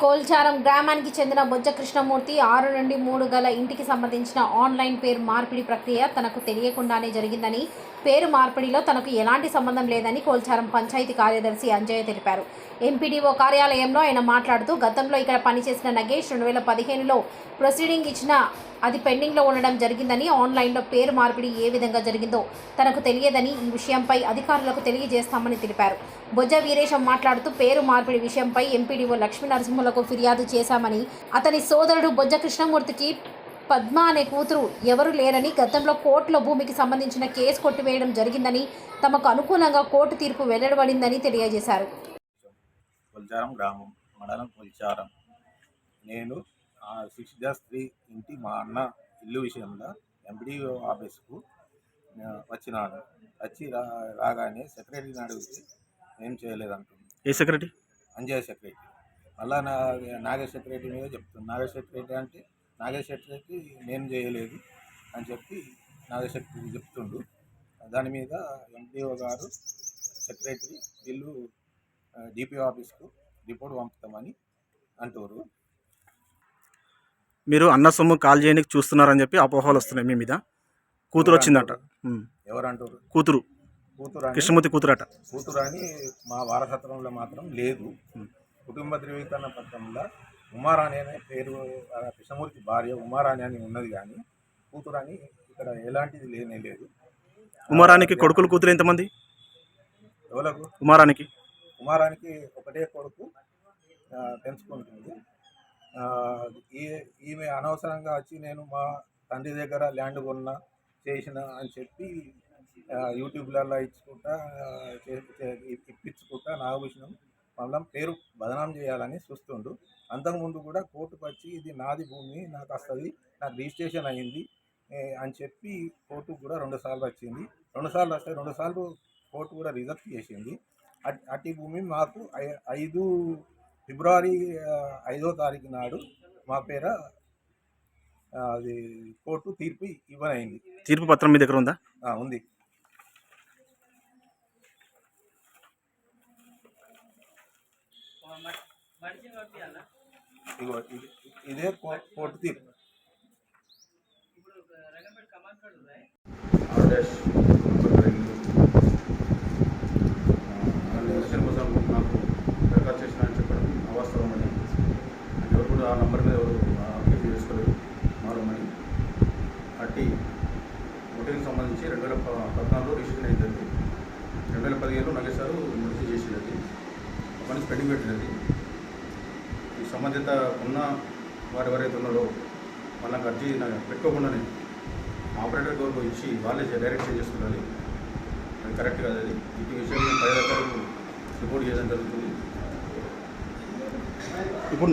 కోల్చారం గ్రామానికి చెందిన బొజ్జ కృష్ణమూర్తి ఆరు నుండి మూడు గల ఇంటికి సంబంధించిన ఆన్లైన్ పేరు మార్పిడి ప్రక్రియ తనకు తెలియకుండానే జరిగిందని పేరు మార్పిడిలో తనకు ఎలాంటి సంబంధం లేదని కోల్చారం పంచాయతీ కార్యదర్శి అంజయ్య తెలిపారు. ఎంపీడీఓ కార్యాలయంలో ఆయన మాట్లాడుతూ గతంలో ఇక్కడ పనిచేసిన నగేష్ రెండు వేల పదిహేనులో ప్రొసీడింగ్ ఇచ్చిన అది పెండింగ్లో ఉండడం జరిగిందని ఆన్లైన్లో పేరు మార్పిడి ఏ విధంగా జరిగిందో తనకు తెలియదని ఈ విషయంపై అధికారులకు తెలియజేస్తామని తెలిపారు. బొజ్జ వీరేశం మాట్లాడుతూ పేరు మార్పిడి విషయంపై ఎంపీడీఓ లక్ష్మీ నరసింహులకు ఫిర్యాదు చేశామని అతని సోదరుడు బొజ్జ కృష్ణమూర్తికి పద్మ అనే కూతురు ఎవరు లేరని గతంలో కోర్టులో భూమికి సంబంధించిన కేసు కొట్టివేయడం జరిగిందని తమకు అనుకూలంగా కోర్టు తీర్పు వెల్లడబడిందని తెలియజేశారు. నేను సిక్స్ డాస్ త్రీ ఇంటి మా అన్న ఇల్లు విషయంలో ఎంపీడీఓ ఆఫీస్కు వచ్చినాను. వచ్చి రా రాగానే సెక్రటరీని అడిగితే ఏం చేయలేదంటుంది. ఏ సెక్రటరీ? అంజయ్ సెక్రటరీ. మళ్ళా నా నాగేష్ సెక్రటరీ మీద చెప్తుంది. నాగేష్ సెక్రటరీ అంటే నాగేష్ సెక్రటరీ నేను చేయలేదు అని చెప్పి నాగేష్ సెక్రటరీ చెప్తుండు. దాని మీద ఎంపీఓ గారు సెక్రటరీ వీళ్ళు డిపిఓ ఆఫీస్కు రిపోర్ట్ పంపుతామని అంటారు. మీరు అన్న సొమ్ము కాల్ చేయడానికి చూస్తున్నారని చెప్పి అపోహలు వస్తున్నాయి మీ మీద. కూతురు వచ్చిందట. ఉమ్. ఎవరు అంటారు కూతురు కూతురు కృష్ణమూర్తి కూతురట. కూతురు అని మా వారసత్వంలో మాత్రం లేదు. కుటుంబ ధృవీకరణ పత్రంలో ఉమారాణి అనే పేరు కృష్ణమూర్తి భార్య ఉమారాణి అని ఉన్నది కానీ కూతురు అని ఇక్కడ ఎలాంటిది లేనే లేదు. ఉమారానికి కొడుకులు కూతురు ఎంతమంది? ఎవలకు? ఉమారానికి కుమారానికి ఒకటే కొడుకు ఆ, పెంచుకుంటుంది ఆ, ఈ ఈమె అనవసరంగా వచ్చి నేను మా తండ్రి దగ్గర ల్యాండ్ కొన్నా చేసిన అని చెప్పి యూట్యూబ్లలో ఇచ్చుకుంటా చే- ఇప్పించుకుంటా నాగభూషణం మళ్ళీ పేరు బదనాం చేయాలని చూస్తుండు. అంతకుముందు కూడా కోర్టుకు వచ్చి ఇది నాది భూమి నాకు వస్తుంది నాకు రిజిస్ట్రేషన్ అయ్యింది అని చెప్పి కోర్టు కూడా రెండు సార్లు వచ్చింది. రెండు సార్లు వస్తే రెండు సార్లు కోర్టు కూడా రిజెక్ట్ చేసింది. అట్టి భూమి మాకు ఐ- ఐదు ఫిబ్రవరి ఐదో తారీఖు నాడు మా పేర అది కోర్టు తీర్పు ఇవ్వనైంది. తీర్పు పత్రం మీ దగ్గర ఉందా? ఆ, ఉంది. ఇగో ఇది- కోర్టు తీర్పు. ఆర్డర్స్ నాకు దరఖాస్తు చేసిన అని చెప్పడం అవాస్తవం అని ఎవరు కూడా ఆ నంబర్ మీద ఎవరు అట్టి ఓటింగ్కి సంబంధించి రెండు వేల పద్నాలుగులో రిజిస్ట్రేషన్ అయింది రెండు వేల పదిహేనులో నగేశారు నోటీస్ చేసినది పని స్పెండింగ్ పెట్టినది ఈ సంబంధిత ఉన్న వారు ఎవరైతే ఉన్నారో వాళ్ళకి అర్జీ పెట్టుకోకుండానే ఆపరేటర్ గౌరవ ఇచ్చి వాళ్ళే డైరెక్ట్ చేసుకుంటారు అది కరెక్ట్ కాదు అది. ఈ విషయం పై అధికారులకు రిపోర్ట్ చేయడం జరుగుతుంది. ఇప్పుడు